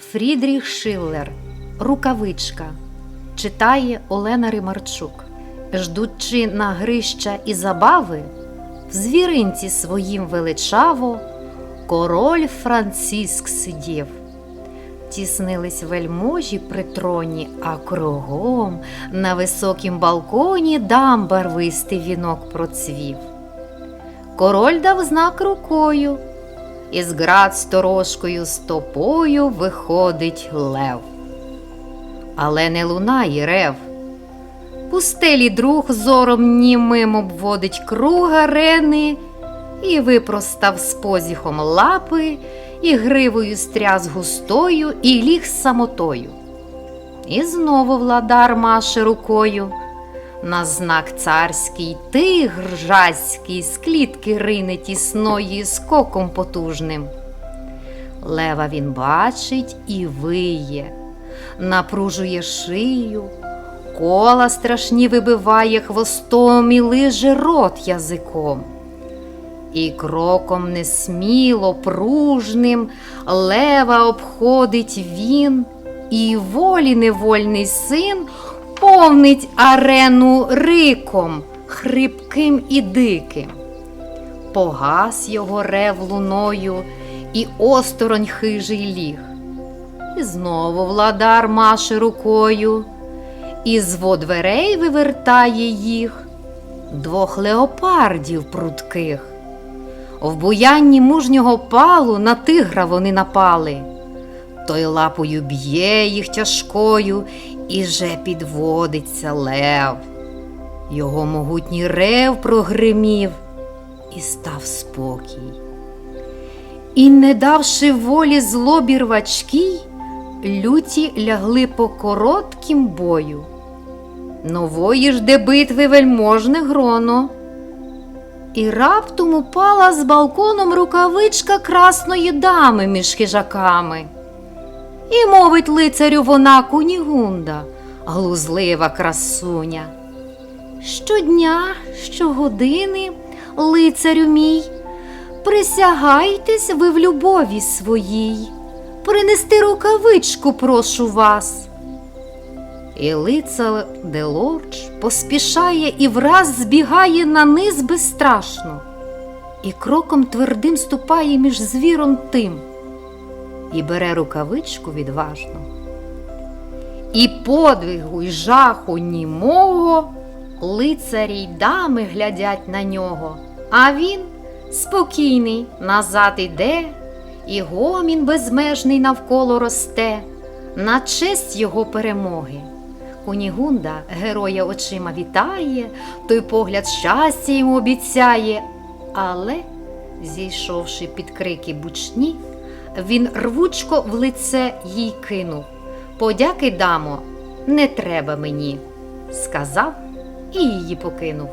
Фрідріх Шиллер Рукавичка читає Олена Римарчук. Ждучи на грища і забави, в звіринці своїм величаво король Франциск сидів. Тіснились вельможі при троні, а кругом на високім балконі дам барвистий вінок процвів. Король дав знак рукою, і з град сторожкою стопою виходить лев. Але не лунає рев. Пустелі друг зором німим обводить круг арени і випростав з позіхом лапи, і гривою стряс густою, і ліг самотою. І знову владар маше рукою. На знак царський тигр жаський з клітки рине тісної скоком потужним. Лева він бачить і виє, напружує шию, кола страшні вибиває хвостом і лиже рот язиком. І кроком несміло, пружним лева обходить він, і волі невольний син повнить арену риком, хрипким і диким. Погас його рев луною, і осторонь хижий ліг. І знову владар маше рукою, і з дверей вивертає їх двох леопардів прудких. В буянні мужнього палу на тигра вони напали. Той лапою б'є їх тяжкою, і же підводиться лев. Його могутній рев прогримів, і став спокій. І, не давши волі злобі рвачкій, люті лягли по короткім бою. Нової ж де битви вельможне гроно. І раптом упала з балконом рукавичка красної дами між хижаками. І мовить лицарю вона кунігунда, глузлива красуня. Щодня, щогодини, лицарю мій, присягайтесь ви в любові своїй, принести рукавичку прошу вас. І лицар Делорч поспішає і враз збігає на низ безстрашно, і кроком твердим ступає між звіром тим, і бере рукавичку відважно. І подвигу й жаху німого лицарі й дами глядять на нього, а він спокійний назад іде, і гомін безмежний навколо росте, на честь його перемоги. Кунігунда героя очима вітає, той погляд щастя йому обіцяє, але, зійшовши під крики бучні, він рвучко в лице їй кинув. Подяки, дамо, не треба мені, сказав і її покинув.